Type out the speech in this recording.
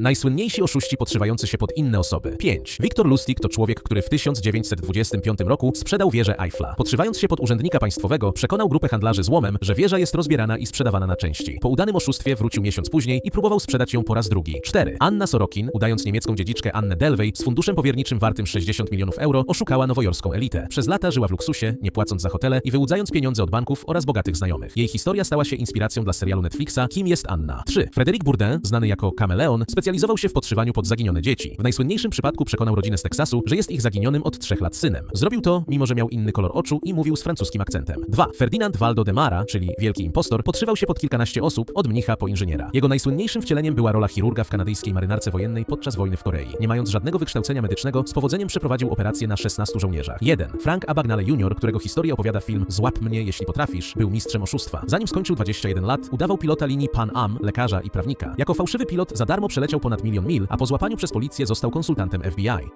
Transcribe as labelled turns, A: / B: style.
A: Najsłynniejsi oszuści podszywający się pod inne osoby. 5. Wiktor Lustig to człowiek, który w 1925 roku sprzedał wieżę Eiffla. Podszywając się pod urzędnika państwowego, przekonał grupę handlarzy złomem, że wieża jest rozbierana i sprzedawana na części. Po udanym oszustwie wrócił miesiąc później i próbował sprzedać ją po raz drugi. 4. Anna Sorokin, udając niemiecką dziedziczkę Annę Delvey z funduszem powierniczym wartym 60 milionów euro, oszukała nowojorską elitę. Przez lata żyła w luksusie, nie płacąc za hotele i wyłudzając pieniądze od banków oraz bogatych znajomych. Jej historia stała się inspiracją dla serialu Netflixa Kim jest Anna. 3. Frederic Bourdin, znany jako kameleon, specjalizował się w podszywaniu pod zaginione dzieci. W najsłynniejszym przypadku przekonał rodzinę z Teksasu, że jest ich zaginionym od 3 lat synem. Zrobił to, mimo że miał inny kolor oczu i mówił z francuskim akcentem. 2. Ferdinand Valdo de Mara, czyli wielki impostor, podszywał się pod kilkanaście osób, od mnicha po inżyniera. Jego najsłynniejszym wcieleniem była rola chirurga w kanadyjskiej marynarce wojennej podczas wojny w Korei. Nie mając żadnego wykształcenia medycznego, z powodzeniem przeprowadził operację na 16 żołnierzach. 1. Frank Abagnale Jr., którego historię opowiada film Złap mnie, jeśli potrafisz, był mistrzem oszustwa. Zanim skończył 21 lat, udawał pilota linii Pan Am, lekarza i prawnika. Jako fałszywy pilot za darmo przeleciał ponad milion mil, a po złapaniu przez policję został konsultantem FBI.